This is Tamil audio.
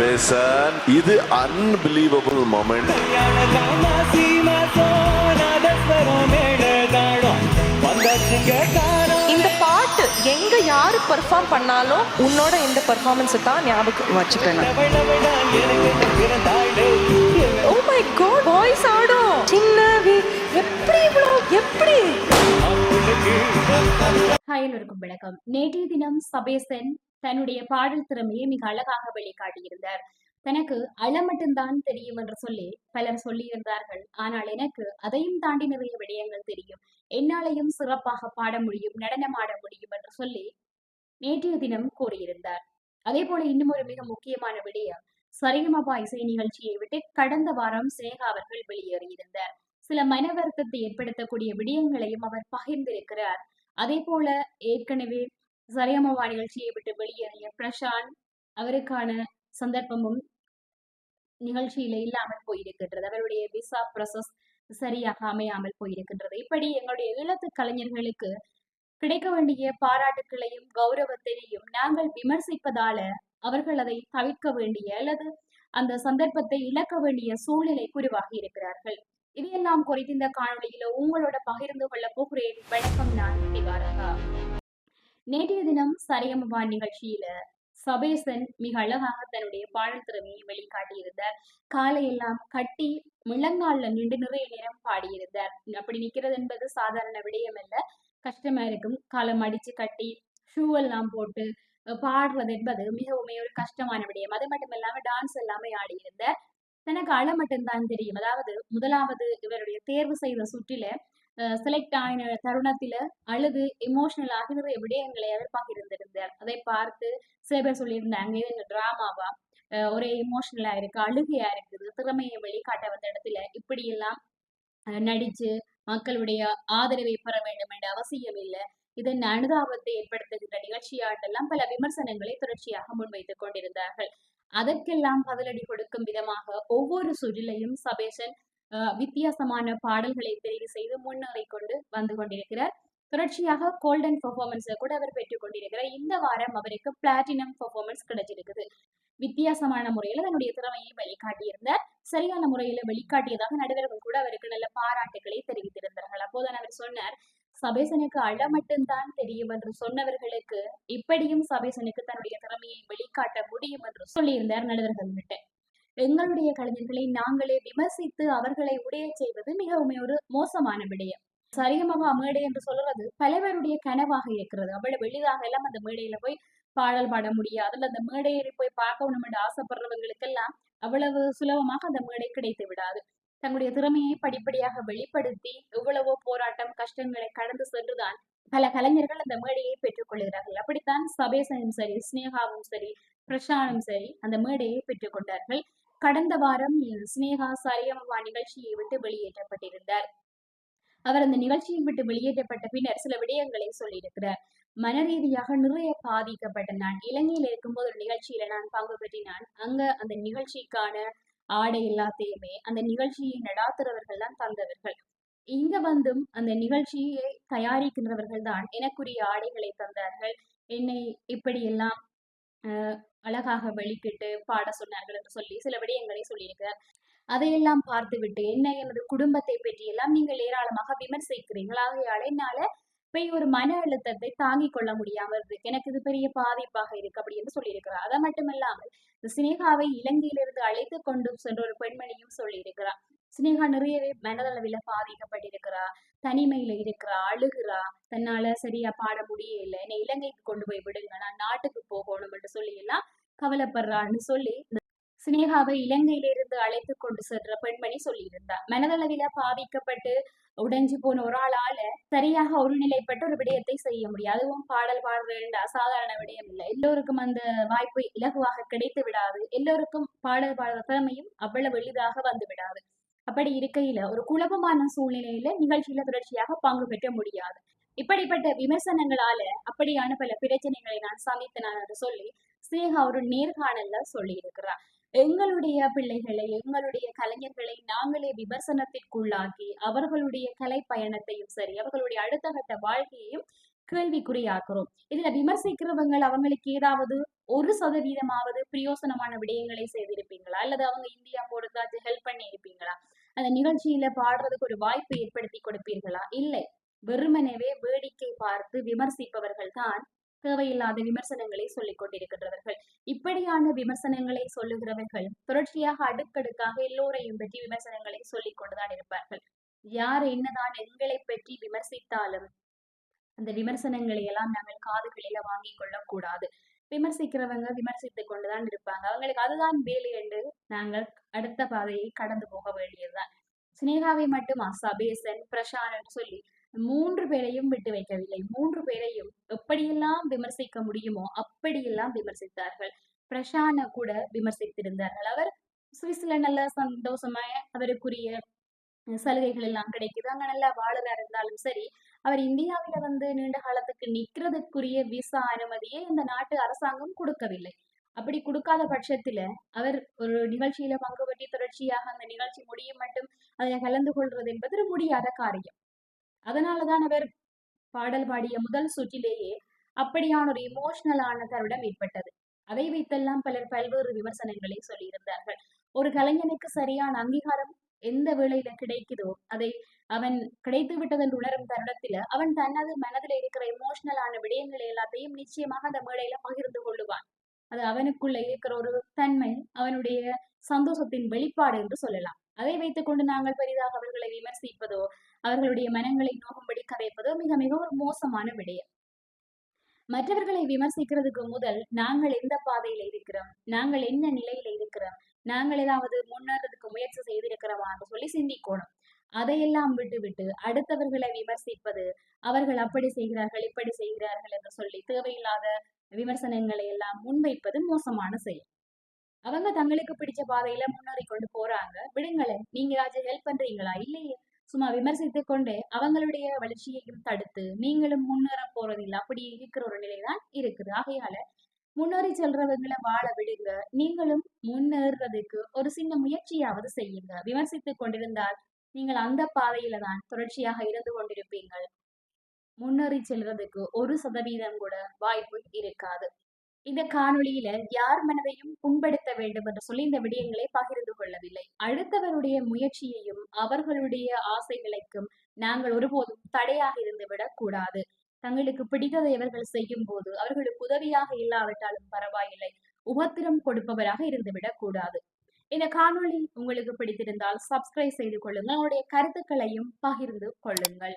பேசன். இது அன்பிலீவபிள் மொமெண்ட் இந்த பாட்டு எங்க யாரு பெர்ஃபார்ம் பண்ணாலும் உன்னோட இந்த பெர்ஃபார்மன்ஸை தான் ஞாபகம் வச்சுப்பேன் ஓ மை காட் வாய்ஸ் ஆடும். சின்னவி எப்படி இவ்வளோ எப்படி? ஹாய் எல்லோருக்கும் வணக்கம். நேற்றைய தினம் சபேசன் தன்னுடைய பாடல் திறமையை மிக அழகாக வெளிக்காட்டியிருந்தார். தனக்கு அழ மட்டும்தான் தெரியும் என்று சொல்லி பலர் சொல்லியிருந்தார்கள். ஆனால் எனக்கு அதையும் தாண்டி நிறைய விடயங்கள் தெரியும். என்னாலையும் சிறப்பாக பாட முடியும் நடனமாட முடியும் என்று சொல்லி நேற்றைய தினம் கூறியிருந்தார். அதே போல இன்னும் ஒரு மிக முக்கியமான விடயம் சரிகமபா இசை நிகழ்ச்சியை விட்டு கடந்த வாரம் சினேகா அவர்கள் வெளியேறியிருந்தார். சில மன வருத்தத்தை ஏற்படுத்தக்கூடிய விடயங்களையும் அவர் பகிர்ந்திருக்கிறார். அதே போல ஏற்கனவே சரிகமபா நிகழ்ச்சியை விட்டு வெளியேறிய பிரசாந்த் அவருக்கான சந்தர்ப்பமும் நிகழ்ச்சியில இல்லாமல் போயிருக்கின்றது. அவருடைய விசா ப்ரொசஸ் சரியாக அமையாமல் போயிருக்கின்றது. இப்படி எங்களுடைய ஈழத்து கலைஞர்களுக்கு கிடைக்க வேண்டிய பாராட்டுக்களையும் கௌரவத்தையும் நாங்கள் விமர்சிப்பதால அவர்கள் அதை தவிர்க்க வேண்டிய அல்லது அந்த சந்தர்ப்பத்தை இழக்க வேண்டிய சூழ்நிலை குருவாகி இருக்கிறார்கள். இதையெல்லாம் குறித்து இந்த காணொளியில உங்களோட பகிர்ந்து கொள்ள போகிறேன். வணக்கம் நான் திவாரகா நேற்றைய தினம் சரியமபா நிகழ்ச்சியில சபேசன் மிக அழகாக தன்னுடைய பாடல் திறமையை வெளிக்காட்டியிருந்தார். காலையெல்லாம் கட்டி முழங்கால்ல நின்று நிறைய நேரம் பாடியிருந்தார். அப்படி நிக்கிறது என்பது சாதாரண விடயம் அல்ல கஷ்டமா இருக்கும். காலம் அடிச்சு கட்டி ஷூ எல்லாம் போட்டு பாடுறது என்பது மிகவுமே ஒரு கஷ்டமான விடயம். அது மட்டும் இல்லாம டான்ஸ் எல்லாமே ஆடியிருந்தார். தனக்கு அழ மட்டும்தான் தெரியும். அதாவது முதலாவது இவருடைய தேர்வு செய்த சுற்றில செலக்ட் ஆன தருணத்துல அழுது எமோஷனல் ஆகி நிறைய விடயங்களை அவர் பகிர்ந்திருந்தார் அதை பார்த்து சில பேர் சொல்லியிருந்தாங்க இது எங்க டிராமாவா ஒரே எமோஷனலா இருக்கு அழுகையா இருக்குது திறமையை வெளிக்காட்ட வந்த இடத்துல இப்படி எல்லாம் அஹ், நடிச்சு மக்களுடைய ஆதரவை பெற வேண்டும் என்ற அவசியம் இல்லை. இதன் அனுதாபத்தை ஏற்படுத்துகின்ற நிகழ்ச்சியாட்டெல்லாம் பல விமர்சனங்களை தொடர்ச்சியாக முன்வைத்துக் கொண்டிருந்தார்கள். அதற்கெல்லாம் பதிலடி கொடுக்கும் விதமாக ஒவ்வொரு சுற்றிலையும் சபேஷன் வித்தியாசமான பாடல்களை தெரிவு செய்து முன்னேறி கொண்டு வந்து கொண்டிருக்கிறார். தொடர்ச்சியாக கோல்டன் பெர்ஃபார்மன்ஸை கூட அவர் பெற்றுக் கொண்டிருக்கிறார். இந்த வாரம் அவருக்கு பிளாட்டினம் பெர்ஃபார்மன்ஸ் கிடைச்சிருக்குது. வித்தியாசமான முறையில தன்னுடைய திறமையை வெளிக்காட்டியிருந்தார். சரியான முறையில வெளிக்காட்டியதாக நடுவர்கள் கூட அவருக்கு நல்ல பாராட்டுகளை தெரிவித்திருந்தார்கள். அப்போதான் அவர் சொன்னார் சபேசனுக்கு அழ மட்டும்தான் தெரியும் என்று சொன்னவர்களுக்கு இப்படியும் சபேசனுக்கு தன்னுடைய திறமையை வெளிக்காட்ட முடியும் என்று சொல்லியிருந்தார் நடுவர்கள் விட்டு எங்களுடைய கலைஞர்களை நாங்களே விமர்சித்து அவர்களை உடைய செய்வது மிகவும் ஒரு மோசமான விடயம். சரிகமகா மேடை என்று சொல்றது பலவருடைய கனவாக இருக்கிறது. அவ்வளவு எளிதாக எல்லாம் அந்த மேடையில போய் பாடல் பாட முடியாது. அந்த மேடையை போய் பார்க்கணும் என்று ஆசைப்படுறவங்களுக்கெல்லாம் அவ்வளவு சுலபமாக அந்த மேடை கிடைத்து விடாது. தங்களுடைய திறமையை படிப்படியாக வெளிப்படுத்தி எவ்வளவோ போராட்டம் கஷ்டங்களை கடந்து சென்றுதான் பல கலைஞர்கள் அந்த மேடையை பெற்றுக்கொள்கிறார்கள் அப்படித்தான் சபேசனும் சரி ஸ்னேகாவும் சரி பிரசானும் சரி அந்த மேடையை பெற்றுக்கொண்டார்கள் கடந்த வாரம் சினேகா சரியமவா நிகழ்ச்சியை விட்டு வெளியேற்றப்பட்டிருந்தார். அவர் அந்த நிகழ்ச்சியை விட்டு வெளியேற்றப்பட்ட பின்னர் சில விடயங்களை சொல்லியிருக்கிறார். மன ரீதியாக நிறைய பாதிக்கப்பட்ட நான் இலங்கையில் இருக்கும்போது ஒரு நிகழ்ச்சியில நான் பங்கு பெற்றினான். அங்க அந்த நிகழ்ச்சிக்கான ஆடை எல்லாத்தையுமே அந்த நிகழ்ச்சியை நடாத்துறவர்கள் தான் தந்தவர்கள். இங்க வந்தும் அந்த நிகழ்ச்சியை தயாரிக்கின்றவர்கள் தான் எனக்குரிய ஆடைகளை தந்தார்கள். என்னை இப்படியெல்லாம் அழகாக வெளிக்கிட்டு பாட சொன்னார்கள் என்று சொல்லி சில விடயங்களை சொல்லியிருக்கிறார். அதையெல்லாம் பார்த்துவிட்டு என்ன எனது குடும்பத்தை பற்றி எல்லாம் நீங்கள் ஏராளமாக விமர்சிக்கிறீர்கள். ஆகையால் என்னால போய் ஒரு மன அழுத்தத்தை தாங்கிக் கொள்ள முடியாமல் இருக்கு. எனக்கு இது பெரிய பாதிப்பாக இருக்கு அப்படின்னு சொல்லியிருக்கிறார். அதை மட்டும் இல்லாமல் இந்த சினேகாவை இலங்கையிலிருந்து அழைத்து கொண்டு சென்ற ஒரு பெண்மணியும் சொல்லியிருக்கிறார். சினேகா நிறையவே மனதளவில் பாதிக்கப்பட்டிருக்கிறா தனிமையில இருக்கிறா அழுகிறா. தன்னால சரியா பாட முடியல என்னை இலங்கைக்கு கொண்டு போய் விடுங்க. நான் நாட்டுக்கு போகணும் என்று சொல்லி எல்லாம் கவலைப்படுறான்னு சொல்லி சினேகாவை இலங்கையிலிருந்து அழைத்து கொண்டு சென்ற பெண்மணி சொல்லியிருந்தார். மனதளவில பாதிக்கப்பட்டு உடைஞ்சு போன ஒரு ஆளால சரியாக ஒருநிலைப்பட்ட ஒரு விடயத்தை செய்ய முடியும். அதுவும் பாடல் பாடுறது அசாதாரண விடயம் இல்லை. எல்லோருக்கும் அந்த வாய்ப்பு இலகுவாக கிடைத்து விடாது. எல்லோருக்கும் பாடல் பாடுற திறமையும் அவ்வளவு எளிதாக வந்து விடாது. அப்படி இருக்கையில ஒரு குழப்பமான சூழ்நிலையில நிகழ்ச்சியில தொடர்ச்சியாக பங்கு பெற்ற முடியாது. இப்படிப்பட்ட விமர்சனங்களால அப்படியான பல பிரச்சனைகளை நான் சமைத்தேன் நான் அதை சொல்லி ஸ்னேகா ஒரு நேர்காணல்ல சொல்லி இருக்கிறார் எங்களுடைய பிள்ளைகளை எங்களுடைய கலைஞர்களை நாங்களே விமர்சனத்திற்குள்ளாக்கி அவர்களுடைய கலை பயணத்தையும் சரி அவர்களுடைய அடுத்த கட்ட வாழ்க்கையையும் கேள்விக்குறியாக்குறோம். இதுல விமர்சிக்கிறவங்க அவங்களுக்கு ஏதாவது ஒரு சதவீதமாவது பிரயோசனமான விடயங்களை செய்திருப்பீங்களா? அல்லது அவங்க இந்தியா போறதாச்சு ஹெல்ப் பண்ணி இருப்பீங்களா அந்த நிகழ்ச்சியில பாடுறதுக்கு ஒரு வாய்ப்பு ஏற்படுத்தி கொடுப்பீர்களா? இல்லை. வெறுமனவே வேடிக்கை பார்த்து விமர்சிப்பவர்கள் தான் தேவையில்லாத விமர்சனங்களை சொல்லிக் கொண்டிருக்கின்றவர்கள். இப்படியான விமர்சனங்களை சொல்லுகிறவர்கள் தொடர்ச்சியாக அடுக்கடுக்காக எல்லோரையும் பற்றி விமர்சனங்களை சொல்லிக் கொண்டுதான் இருப்பார்கள். யார் என்னதான் எங்களை பற்றி விமர்சித்தாலும் அந்த விமர்சனங்களை எல்லாம் நாங்கள் காதுகளில வாங்கி கொள்ளக்கூடாது. விமர்சிக்கிறவங்க விமர்சித்துக் கொண்டுதான் இருப்பாங்க. அவங்களுக்கு அதுதான் வேலை என்று நாங்கள் அடுத்த பாதையை கடந்து போக வேண்டியதுதான். சினேகாவை மட்டுமா? சபேசன் பிரசாந்த் சொல்லி மூன்று பேரையும் விட்டு வைக்கவில்லை. மூன்று பேரையும் எப்படியெல்லாம் விமர்சிக்க முடியுமோ அப்படியெல்லாம் விமர்சித்தார்கள். பிரசான கூட விமர்சித்திருந்தார்கள். அவர் சுவிஸ்ல நல்ல சந்தோஷமா அவருக்குரிய சலுகைகள் எல்லாம் கிடைக்குது. அங்க நல்லா வாழறா இருந்தாலும் சரி அவர் இந்தியாவில வந்து நீண்ட காலத்துக்கு நிக்கிறதுக்குரிய விசா அனுமதியை இந்த நாட்டு அரசாங்கம் கொடுக்கவில்லை. அப்படி கொடுக்காத பட்சத்துல அவர் ஒரு நிகழ்ச்சியில பங்கு பற்றி தொடர்ச்சியாக அந்த நிகழ்ச்சி முடியும் மட்டும் அதில் கலந்து கொள்வது என்பது ஒரு முடியாத காரியம். அதனாலதான் அவர் பாடல் பாடிய முதல் சுற்றிலேயே அப்படியான ஒரு இமோஷனலான தருடம் ஏற்பட்டது. அதை வைத்தெல்லாம் பலர் பல்வேறு விமர்சனங்களை சொல்லியிருந்தார்கள். ஒரு கலைஞனுக்கு சரியான அங்கீகாரம் எந்த வேளையில கிடைக்குதோ அதை அவன் கிடைத்து விட்டதென்று உணரும் தருணத்துல அவன் தனது மனதில் இருக்கிற இமோஷனலான விடயங்களை எல்லாத்தையும் நிச்சயமாக அந்த மேடையில பகிர்ந்து கொள்ளுவான். அது அவனுக்குள்ள இருக்கிற ஒரு தன்மை அவனுடைய சந்தோஷத்தின் வெளிப்பாடு என்று சொல்லலாம். அதை வைத்துக் கொண்டு நாங்கள் பெரிதாக அவர்களை விமர்சிப்பதோ அவர்களுடைய மனங்களை நோகும்படி கரைப்பது மிக மிக ஒரு மோசமான விடயம். மற்றவர்களை விமர்சிக்கிறதுக்கு முதல் நாங்கள் எந்த பாதையில இருக்கிறோம்? நாங்கள் என்ன நிலையில இருக்கிறோம்? நாங்கள் ஏதாவது முன்னேறதுக்கு முயற்சி செய்திருக்கிறோமான்னு சொல்லி சிந்திக்கணும். அதையெல்லாம் விட்டுவிட்டு அடுத்தவர்களை விமர்சிப்பது அவர்கள் அப்படி செய்கிறார்கள் இப்படி செய்கிறார்கள் என்று சொல்லி தேவையில்லாத விமர்சனங்களை எல்லாம் முன்வைப்பது மோசமான செயல். அவங்க தங்களுக்கு பிடிச்ச பாதையில முன்னேறி கொண்டு போறாங்க. விடுங்களேன் நீங்க ஏதாச்சும் ஹெல்ப் பண்றீங்களா? இல்லையே. சும்மா விமர்சித்து கொண்டு அவங்களுடைய வளர்ச்சியையும் தடுத்து நீங்களும் முன்னேற போறதில்லை. அப்படி இருக்கிற ஒரு நிலைதான் இருக்குது. ஆகையால முன்னேறி செல்றவங்களை வாழ விடுங்க. நீங்களும் முன்னேறதுக்கு ஒரு சின்ன முயற்சியாவது செய்யுங்க. விமர்சித்து கொண்டிருந்தால் நீங்கள் அந்த பாதையில தான் தொடர்ச்சியாக இருந்து கொண்டிருப்பீங்கள் முன்னேறி செல்றதுக்கு ஒரு சதவீதம் கூட வாய்ப்பு இருக்காது. இந்த காணொளியில யார் மனதையும் புண்படுத்த வேண்டும் என்று சொல்லி இந்த விடயங்களை பகிர்ந்து கொள்ளவில்லை. அடுத்தவருடைய முயற்சியையும் அவர்களுடைய ஆசைகளுக்கும் நாங்கள் ஒருபோதும் தடையாக இருந்து விடக்கூடாது. தங்களுக்கு பிடித்ததை அவர்கள் செய்யும் போது அவர்களுக்கு உதவியாக இல்லாவிட்டாலும் பரவாயில்லை. உபத்திரம் கொடுப்பவராக இருந்துவிடக் கூடாது இந்த காணொளி உங்களுக்கு பிடித்திருந்தால் சப்ஸ்கிரைப் செய்து கொள்ளுங்கள். உங்களுடைய கருத்துக்களையும் பகிர்ந்து கொள்ளுங்கள்.